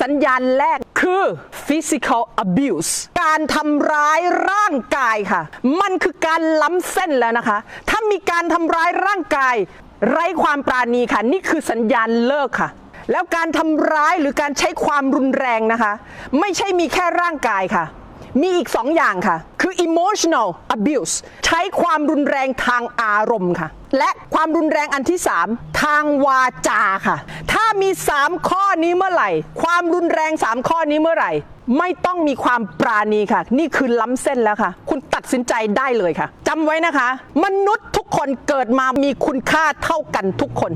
สัญญาณแรกคือ physical abuse การทำร้ายร่างกายค่ะ มันคือการล้ำเส้นแล้วนะคะ ถ้ามีการทำร้ายร่างกาย ไร้ความปราณีค่ะ นี่คือสัญญาณเลิกค่ะ แล้วการทำร้ายหรือการใช้ความรุนแรงนะคะ ไม่ใช่มีแค่ร่างกายค่ะ มีอีกสองอย่างค่ะ คือ emotional abuse ใช้ความรุนแรงทางอารมณ์ค่ะ และความรุนแรงอันที่ 3 ทางวาจาค่ะ มี 3 ข้อนี้เมื่อไหร่ ความรุนแรง 3 ข้อนี้เมื่อไหร่ ไม่ต้องมีความปราณีค่ะ นี่คือล้ำเส้นแล้วค่ะ คุณตัดสินใจได้เลยค่ะจำไว้นะคะ มนุษย์ทุกคนเกิดมามีคุณค่าเท่ากันทุกคน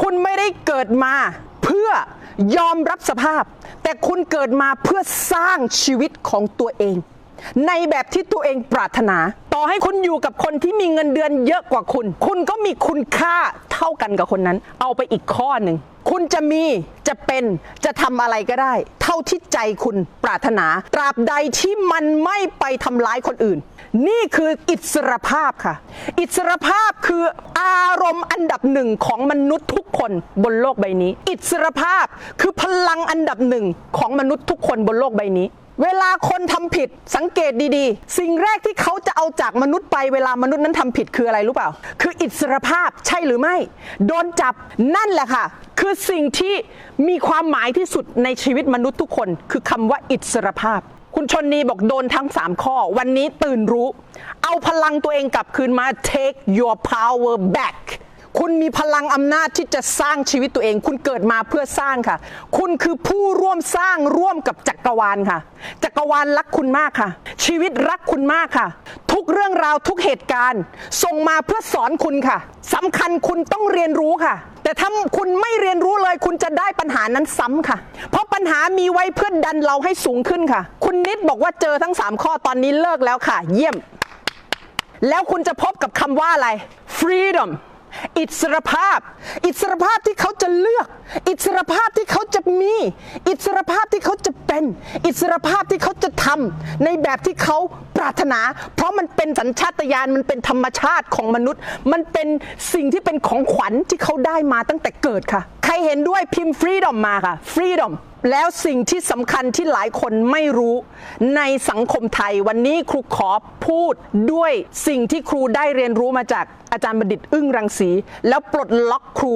คุณไม่ได้เกิดมาเพื่อยอมรับสภาพ แต่คุณเกิดมาเพื่อสร้างชีวิตของตัวเอง ในแบบที่ตัวเองปรารถนา ต่อให้คุณอยู่กับคนที่มีเงินเดือนเยอะกว่าคุณ คุณก็มีคุณค่าเท่ากันกับคนนั้น เอาไปอีกข้อหนึ่ง คุณจะมีจะเป็นจะทำอะไรก็ได้ เท่าที่ใจคุณปรารถนา ตราบใดที่มันไม่ไปทำร้ายคนอื่น นี่คืออิสรภาพค่ะ อิสรภาพคืออารมณ์อันดับหนึ่งของมนุษย์ทุกคนบนโลกใบนี้ อิสรภาพคือพลังอันดับหนึ่งของมนุษย์ทุกคนบนโลกใบนี้ เวลาคนทำผิดสังเกตดีๆ สิ่งแรกที่เขาจะเอาจากมนุษย์ไปเวลามนุษย์นั้นทำผิดคืออะไรรู้เปล่า คืออิสรภาพใช่หรือไม่ โดนจับนั่นแหละค่ะ คือสิ่งที่มีความหมายที่สุดในชีวิตมนุษย์ทุกคน คือคำว่าอิสรภาพ คุณชนนีบอกโดนทั้ง 3 ข้อ วันนี้ตื่นรู้ เอาพลังตัวเองกลับคืนมา take your power back คุณมีพลังอำนาจที่จะสร้างชีวิตตัวเอง คุณเกิดมาเพื่อสร้างค่ะ คุณคือผู้ร่วมสร้างร่วมกับจักรวาลค่ะ จักรวาลรักคุณมากค่ะ ชีวิตรักคุณมากค่ะ ทุกเรื่องราวทุกเหตุการณ์ส่งมาเพื่อสอนคุณค่ะสำคัญคุณต้องเรียนรู้ค่ะ แต่ถ้าคุณไม่เรียนรู้เลย คุณจะได้ปัญหานั้นซ้ำค่ะ เพราะปัญหามีไว้เพื่อดันเราให้สูงขึ้นค่ะ คุณนิดบอกว่าเจอทั้ง 3 ข้อตอนนี้เลิกแล้วค่ะ เยี่ยม แล้วคุณจะพบกับคำว่าอะไร freedom อิสรภาพ อิสรภาพที่เขาจะเลือก อิสรภาพที่เขาจะมี อิสรภาพที่เขาจะเป็น อิสรภาพที่เขาจะทำในแบบที่เขาปรารถนา เพราะมันเป็นสัญชาตญาณมันเป็นธรรมชาติของมนุษย์ มันเป็นสิ่งที่เป็นของขวัญที่เขาได้มาตั้งแต่เกิดค่ะ ใครเห็นด้วยพิมพ์ freedom มาค่ะ freedom แล้วสิ่งที่สำคัญที่หลายคนไม่รู้ในสังคมไทยวันนี้ครูขอพูดด้วยสิ่งที่ครูได้เรียนรู้มาจากอาจารย์บัณฑิตอึ้งรังสี แล้วปลดล็อกครู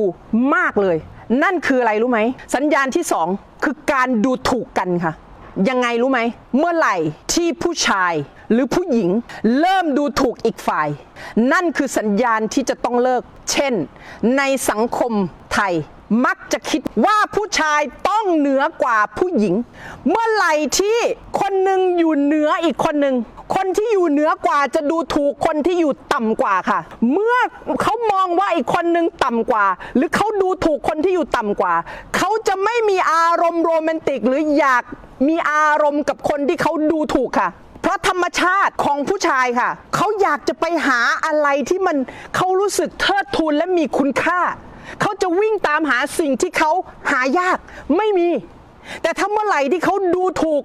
มากเลย นั่นคืออะไรรู้ไหม สัญญาณที่สองคือการดูถูกกันค่ะ ยังไงรู้ไหม เมื่อไหร่ที่ผู้ชายหรือผู้หญิงเริ่มดูถูกอีกฝ่าย นั่นคือสัญญาณที่จะต้องเลิก เช่น ในสังคมไทย มักจะคิดว่าผู้ชายต้องเหนือกว่าผู้หญิง เมื่อไหร่ที่คนหนึ่งอยู่เหนืออีกคนหนึ่งคนที่อยู่เหนือกว่าจะดูถูกคนที่อยู่ต่ำกว่าค่ะ เมื่อเขามองว่าอีกคนหนึ่งต่ำกว่า หรือเขาดูถูกคนที่อยู่ต่ำกว่า เขาจะไม่มีอารมณ์โรแมนติก หรืออยากมีอารมณ์กับคนที่เขาดูถูกค่ะ เพราะธรรมชาติของผู้ชายค่ะ เขาอยากจะไปหาอะไรที่มันเขารู้สึกเทิดทูนและมีคุณค่า เขาจะวิ่งตามหาสิ่งที่เขาหายากไม่มี แต่ถ้าเมื่อไหร่ที่เขาดูถูก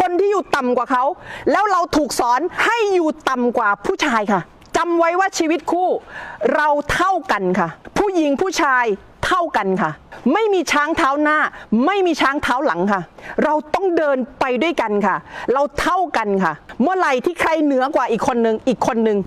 คนที่อยู่ต่ำกว่าเขา แล้วเราถูกสอนให้อยู่ต่ำกว่าผู้ชายค่ะจำไว้ว่าชีวิตคู่ เราเท่ากันค่ะ ผู้หญิงผู้ชายเท่ากันค่ะ ไม่มีช้างเท้าหน้า ไม่มีช้างเท้าหลังค่ะ เราต้องเดินไปด้วยกันค่ะ เราเท่ากันค่ะ เมื่อไหร่ที่ใครเหนือกว่าอีกคนหนึ่งอีกคนหนึ่ง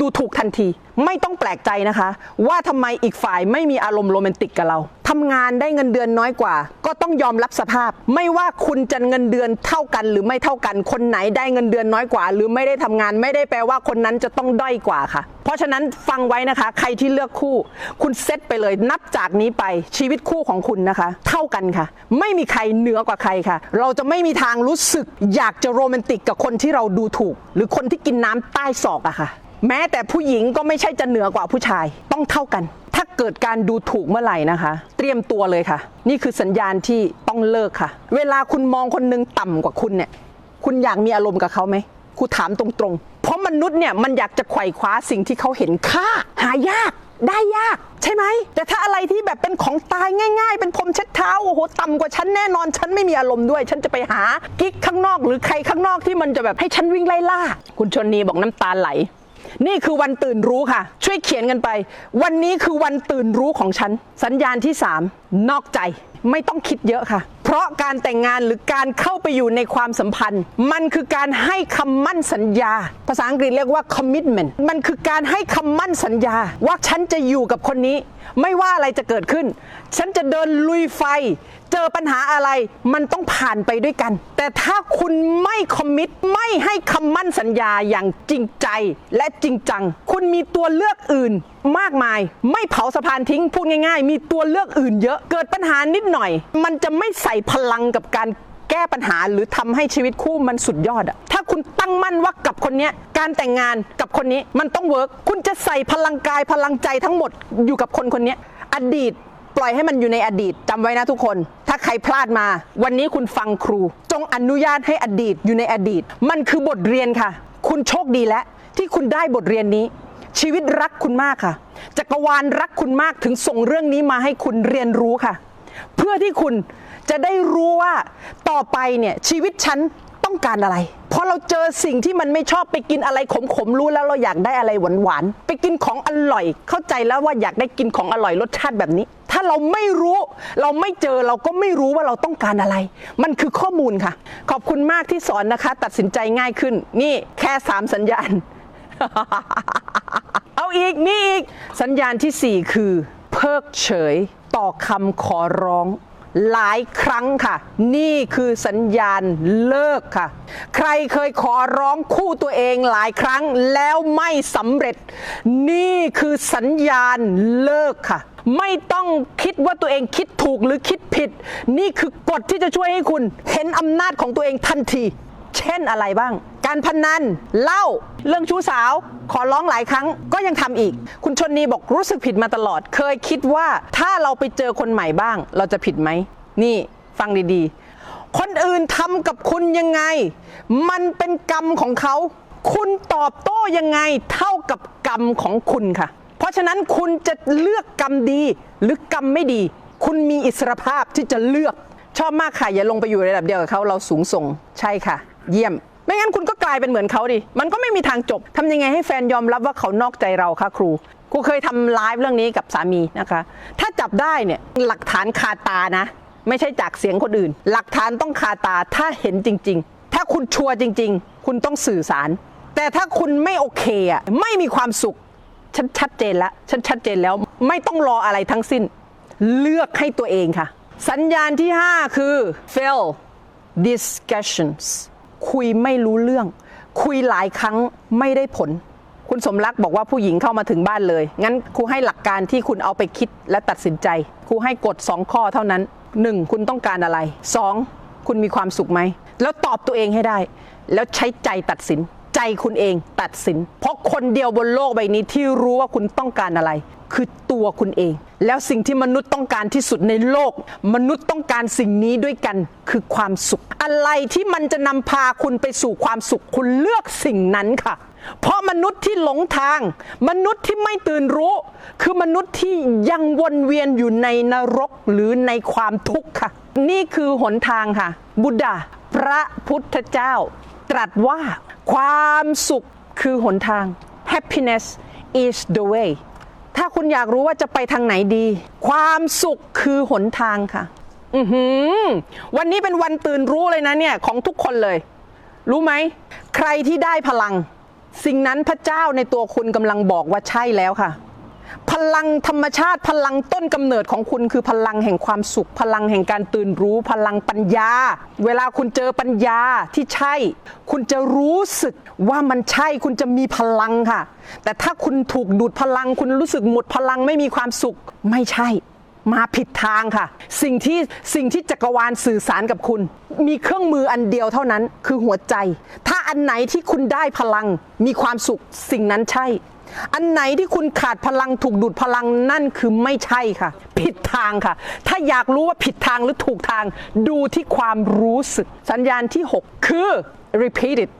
ดูถูกทันที ไม่ต้องแปลกใจนะคะ ว่าทำไมอีกฝ่ายไม่มีอารมณ์โรแมนติกกับเราทำงานได้เงินเดือนน้อยกว่า ก็ต้องยอมรับสภาพ ไม่ว่าคุณจะเงินเดือนเท่ากัน หรือไม่เท่ากันคนไหนได้เงินเดือนน้อยกว่า หรือไม่ได้ทำงานไม่ได้แปลว่าคนนั้นจะต้องด้อยกว่าค่ะ เพราะฉะนั้นฟังไว้นะคะ ใครที่เลือกคู่ คุณเซตไปเลยนับจากนี้ไปชีวิตคู่ของคุณนะคะ เท่ากันค่ะ ไม่มีใครเหนือกว่าใครค่ะ เราจะไม่มีทางรู้สึก อยากจะโรแมนติกกับคนที่เราดูถูก หรือคนที่กินน้ำใต้ศอกอะค่ะ แม้แต่ผู้หญิงก็ไม่ใช่จะเหนือกว่าผู้ชายต้องเท่ากัน ถ้าเกิดการดูถูกเมื่อไหร่นะคะ เตรียมตัวเลยค่ะ นี่คือสัญญาณที่ต้องเลิกค่ะ เวลาคุณมองคนหนึงต่ำกว่าคุณเนี่ย คุณอยากมีอารมณ์กับเขาไหมครูถามตรงๆ เพราะมนุษย์เนี่ยมันอยากจะไขว่คว้าสิ่งที่เขาเห็นค่า หายากได้ยาก ใช่ไหม แต่ถ้าอะไรที่แบบเป็นของตายง่าย ๆ เป็นพรมเช็ดเท้าโอ้โหต่ำกว่าฉันแน่นอน ฉันไม่มีอารมณ์ด้วย ฉันจะไปหากิ๊กข้างนอก หรือใครข้างนอกที่มันจะแบบให้ฉันวิ่งไล่ล่า คุณชนนีบอกน้ำตาไหล นี่คือวันตื่นรู้ค่ะ ช่วยเขียนกันไป วันนี้คือวันตื่นรู้ของฉัน สัญญาณที่ 3 นอกใจไม่ต้องคิดเยอะค่ะ เพราะการแต่งงานหรือการเข้าไปอยู่ในความสัมพันธ์ มันคือการให้คำมั่นสัญญา ภาษาอังกฤษเรียกว่า commitment มันคือการให้คำมั่นสัญญา ว่าฉันจะอยู่กับคนนี้ ไม่ว่าอะไรจะเกิดขึ้น ฉันจะเดินลุยไฟ เจอปัญหาอะไรมันต้องผ่านไปด้วยกัน แต่ถ้าคุณไม่คอมมิตไม่ให้คำมั่นสัญญาอย่างจริงใจและจริงจัง คุณมีตัวเลือกอื่นมากมาย ไม่เผาสะพานทิ้งพูดง่าย ๆ มีตัวเลือกอื่นเยอะเกิดปัญหานิดหน่อย มันจะไม่ใส่พลังกับการแก้ปัญหาหรือทำให้ชีวิตคู่มันสุดยอดอะถ้าคุณตั้งมั่นว่ากับคนนี้การแต่งงานกับคนนี้มันต้องเวิร์กคุณจะใส่พลังกายพลังใจทั้งหมดอยู่กับคนคนนี้อดีต ปล่อยให้มันอยู่ในอดีตจำไว้นะทุกคน ถ้าใครพลาดมา วันนี้คุณฟังครู จงอนุญาตให้อดีตอยู่ในอดีต มันคือบทเรียนค่ะ คุณโชคดีแล้วที่คุณได้บทเรียนนี้ ชีวิตรักคุณมากค่ะ จักรวาลรักคุณมากถึงส่งเรื่องนี้มาให้คุณเรียนรู้ค่ะ เพื่อที่คุณจะได้รู้ว่าต่อไปเนี่ยชีวิตฉันต้องการอะไร เพราะเราเจอสิ่งที่มันไม่ชอบไปกินอะไรขมๆรู้แล้วเราอยากได้อะไรหวานๆไปกินของอร่อย เข้าใจแล้วว่าอยากได้กินของอร่อยรสชาติแบบนี้ เราไม่รู้ เราไม่เจอเราก็ไม่รู้ว่าเราต้องการอะไร มันคือข้อมูลค่ะ ขอบคุณมากที่สอนนะคะ ตัดสินใจง่ายขึ้น นี่แค่สามสัญญาณ เอาอีกนี่อีก สัญญาณที่4คือ เพิกเฉยต่อคำขอร้อง หลายครั้งค่ะ นี่คือสัญญาณเลิกค่ะ ใครเคยขอร้องคู่ตัวเองหลายครั้งแล้วไม่สำเร็จ นี่คือสัญญาณเลิกค่ะ ไม่ต้องคิดว่าตัวเองคิดถูกหรือคิดผิด นี่คือกฎที่จะช่วยให้คุณ เห็นอำนาจของตัวเองทันที เช่นอะไรบ้าง การพนันเหล้าเรื่องชู้สาว ขอร้องหลายครั้งก็ยังทำอีก คุณชนนีบอกรู้สึกผิดมาตลอด เคยคิดว่าถ้าเราไปเจอคนใหม่บ้าง เราจะผิดไหม นี่ฟังดีๆ คนอื่นทำกับคุณยังไง มันเป็นกรรมของเขา คุณตอบโต้ยังไงเท่ากับกรรมของคุณค่ะ เพราะฉะนั้นคุณจะเลือกกรรมดีหรือกรรมไม่ดี คุณมีอิสรภาพที่จะเลือกชอบมากค่ะ อย่าลงไปอยู่ในระดับเดียวกับเขาเราสูงส่ง ใช่ค่ะ เยี่ยม ไม่งั้นคุณก็กลายเป็นเหมือนเขาดิ มันก็ไม่มีทางจบทำยังไงให้แฟนยอมรับว่าเขานอกใจเราคะครูครูเคยทำไลฟ์เรื่องนี้กับสามีนะคะ ถ้าจับได้เนี่ยหลักฐานคาตานะ ไม่ใช่จากเสียงคนอื่น หลักฐานต้องคาตาถ้าเห็นจริง ๆ ถ้าคุณชัวร์จริง ๆ คุณต้องสื่อสาร แต่ถ้าคุณไม่โอเคอะไม่มีความสุขฉันชัดเจนแล้วฉันชัดเจนแล้วไม่ต้องรออะไรทั้งสิ้น เลือกให้ตัวเองค่ะ สัญญาณที่ 5 คือ fail discussions คุยไม่รู้เรื่อง คุยหลายครั้งไม่ได้ผล คุณสมรักบอกว่าผู้หญิงเข้ามาถึงบ้านเลย งั้นครูให้หลักการที่คุณเอาไปคิดและตัดสินใจครูให้กฎ2ข้อเท่านั้น 1. คุณต้องการอะไร 2. คุณมีความสุขไหม แล้วตอบตัวเองให้ได้ แล้วใช้ใจตัดสิน ใจคุณเองตัดสิน เพราะคนเดียวบนโลกใบนี้ที่รู้ว่าคุณต้องการอะไร คือตัวคุณเอง แล้วสิ่งที่มนุษย์ต้องการที่สุดในโลก มนุษย์ต้องการสิ่งนี้ด้วยกันคือความสุข อะไรที่มันจะนำพาคุณไปสู่ความสุขคุณเลือกสิ่งนั้นค่ะ เพราะมนุษย์ที่หลงทาง มนุษย์ที่ไม่ตื่นรู้ คือมนุษย์ที่ยังวนเวียนอยู่ในนรกหรือในความทุกข์ค่ะ นี่คือหนทางค่ะ บุดาพระพุทธเจ้า ตรัสว่าความสุขคือหนทาง happiness is the way คุณอยากรู้ว่าจะไปทางไหนดี ความสุขคือหนทางค่ะ อือหือ วันนี้เป็นวันตื่นรู้เลยนะเนี่ยของทุกคนเลย รู้ไหม ใครที่ได้พลัง สิ่งนั้นพระเจ้าในตัวคุณกำลังบอกว่าใช่แล้วค่ะ พลังธรรมชาติพลังต้นกำเนิดของคุณคือพลังแห่งความสุข พลังแห่งการตื่นรู้ พลังปัญญา เวลาคุณเจอปัญญาที่ใช่ คุณจะรู้สึกว่ามันใช่คุณจะมีพลังค่ะ แต่ถ้าคุณถูกดูดพลัง คุณรู้สึกหมดพลังไม่มีความสุขไม่ใช่มาผิดทางค่ะ สิ่งที่สิ่งที่จักรวาลสื่อสารกับคุณ มีเครื่องมืออันเดียวเท่านั้นคือหัวใจ ถ้าอันไหนที่คุณได้พลังมีความสุขสิ่งนั้นใช่ อันไหนที่คุณขาดพลังถูกดูดพลังนั่นคือไม่ใช่ค่ะ ผิดทางค่ะ ถ้าอยากรู้ว่าผิดทางหรือถูกทาง ดูที่ความรู้สึก สัญญาณที่ 6 คือ repeated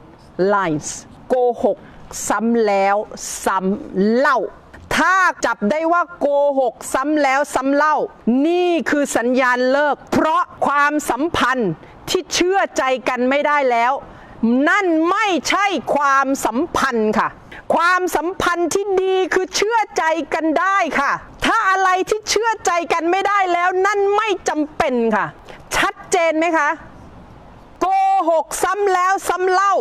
lines โกหกซ้ำแล้วซ้ำเล่า ถ้าจับได้ว่าโกหกซ้ำแล้วซ้ำเล่า นี่คือสัญญาณเลิก เพราะความสัมพันธ์ที่เชื่อใจกันไม่ได้แล้ว นั่นไม่ใช่ความสัมพันธ์ค่ะ ความสัมพันธ์ที่ดีคือเชื่อใจกันได้ค่ะ ถ้าอะไรที่เชื่อใจกันไม่ได้แล้วนั่นไม่จำเป็นค่ะ ชัดเจนไหมคะโกหกซ้ำแล้วซ้ำเล่า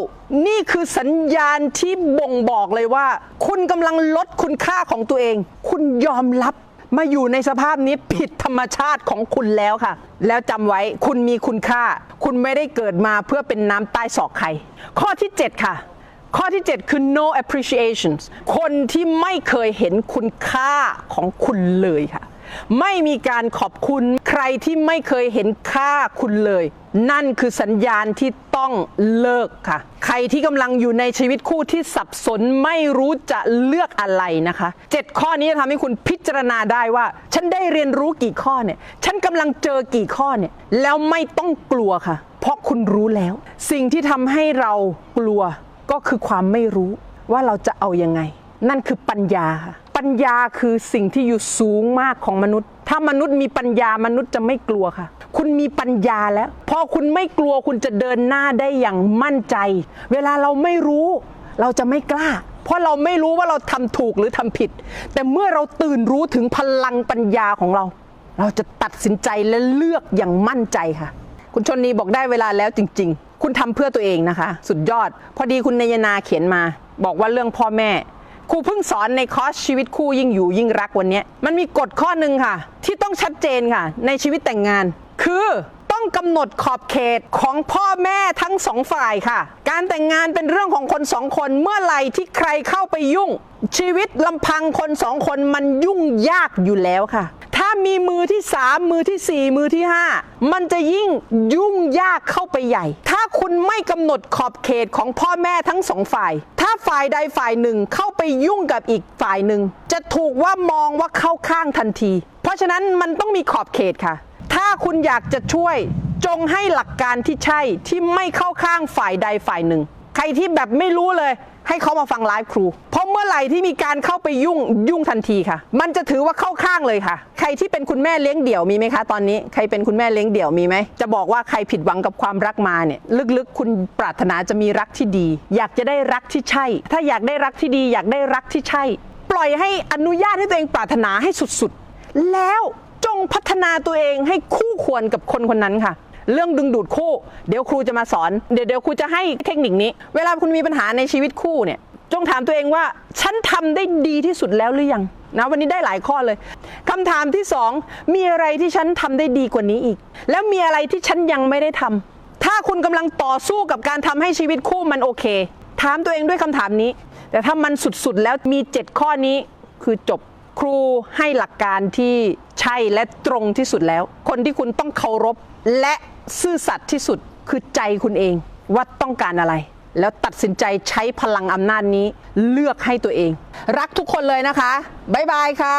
นี่คือสัญญาณที่บ่งบอกเลยว่า คุณกำลังลดคุณค่าของตัวเอง คุณยอมรับมาอยู่ในสภาพนี้ผิดธรรมชาติของคุณแล้วค่ะ แล้วจำไว้คุณมีคุณค่า คุณไม่ได้เกิดมาเพื่อเป็นน้ำใต้ศอกใคร ข้อที่ 7 ค่ะ ข้อที่ 7 คือ no appreciation คนที่ไม่เคยเห็นคุณค่าของคุณเลยค่ะ ไม่มีการขอบคุณใครที่ไม่เคยเห็นค่าคุณเลย นั่นคือสัญญาณที่ต้องเลิกค่ะ ใครที่กำลังอยู่ในชีวิตคู่ที่สับสนไม่รู้จะเลือกอะไรนะคะเจ็ดข้อนี้จะทำให้คุณพิจารณาได้ว่า ฉันได้เรียนรู้กี่ข้อเนี่ย ฉันกำลังเจอกี่ข้อเนี่ย แล้วไม่ต้องกลัวค่ะ เพราะคุณรู้แล้ว สิ่งที่ทำให้เรากลัว ก็คือความไม่รู้ว่าเราจะเอายังไง นั่นคือปัญญาค่ะปัญญาคือสิ่งที่อยู่สูงมากของมนุษย์ ถ้ามนุษย์มีปัญญามนุษย์จะไม่กลัวค่ะ คุณมีปัญญาแล้ว พอคุณไม่กลัวคุณจะเดินหน้าได้อย่างมั่นใจ เวลาเราไม่รู้เราจะไม่กล้า เพราะเราไม่รู้ว่าเราทำถูกหรือทำผิด แต่เมื่อเราตื่นรู้ถึงพลังปัญญาของเรา เราจะตัดสินใจและเลือกอย่างมั่นใจค่ะ คุณชนนีบอกได้เวลาแล้วจริง ๆ คุณทำเพื่อตัวเองนะคะ สุดยอด พอดีคุณนายนาเขียนมา บอกว่าเรื่องพ่อแม่ครูเพิ่งสอนในคอร์สชีวิตคู่ยิ่งอยู่ยิ่งรักวันนี้มันมีกฎข้อหนึ่งค่ะ ที่ต้องชัดเจนค่ะ ในชีวิตแต่งงาน คือต้องกำหนดขอบเขตของพ่อแม่ทั้งสองฝ่ายค่ะ การแต่งงานเป็นเรื่องของคนสองคนเมื่อไหร่ที่ใครเข้าไปยุ่ง ชีวิตลำพังคนสองคนมันยุ่งยากอยู่แล้วค่ะ มีมือที่ 3 มือที่ 4 มือที่ 5 มันจะยิ่งยุ่งยากเข้าไปใหญ่ ถ้าคุณไม่กำหนดขอบเขตของพ่อแม่ทั้งสองฝ่าย ถ้าฝ่ายใดฝ่ายหนึ่งเข้าไปยุ่งกับอีกฝ่ายหนึ่ง จะถูกว่ามองว่าเข้าข้างทันที เพราะฉะนั้นมันต้องมีขอบเขตค่ะ ถ้าคุณอยากจะช่วยจงให้หลักการที่ใช่ที่ไม่เข้าข้างฝ่ายใดฝ่ายหนึ่ง ใครที่แบบไม่รู้เลย ให้เขามาฟังไลฟ์ครู เพราะเมื่อไหร่ที่มีการเข้าไปยุ่งยุ่งทันทีค่ะ มันจะถือว่าเข้าข้างเลยค่ะ ใครที่เป็นคุณแม่เลี้ยงเดี่ยวมีไหมคะตอนนี้ใครเป็นคุณแม่เลี้ยงเดี่ยวมีไหมจะบอกว่าใครผิดหวังกับความรักมาเนี่ยลึกๆ คุณปรารถนาจะมีรักที่ดี อยากจะได้รักที่ใช่ ถ้าอยากได้รักที่ดี อยากได้รักที่ใช่ ปล่อยให้อนุญาตให้ตัวเองปรารถนาให้สุดๆ แล้วจงพัฒนาตัวเองให้คู่ควรกับคนคนนั้นค่ะ เรื่องดึงดูดคู่ เดี๋ยวครูจะมาสอน เดี๋ยวเดี๋ยวครูจะให้เทคนิคนี้ เวลาคุณมีปัญหาในชีวิตคู่เนี่ย จงถามตัวเองว่า ฉันทำได้ดีที่สุดแล้วหรือยังนะวันนี้ได้หลายข้อเลยคำถามที่สองมีอะไรที่ฉันทำได้ดีกว่านี้อีก แล้วมีอะไรที่ฉันยังไม่ได้ทำถ้าคุณกำลังต่อสู้กับการทำให้ชีวิตคู่มันโอเค ถามตัวเองด้วยคำถามนี้ แต่ถ้ามันสุดๆแล้วมี 7 ข้อนี้คือจบครูให้หลักการที่ใช่และตรงที่สุดแล้ว คนที่คุณต้องเคารพและ ซื่อสัตย์ที่สุดคือใจคุณเองว่าต้องการอะไร แล้วตัดสินใจใช้พลังอำนาจนี้เลือกให้ตัวเอง รักทุกคนเลยนะคะ บ๊ายบายค่ะ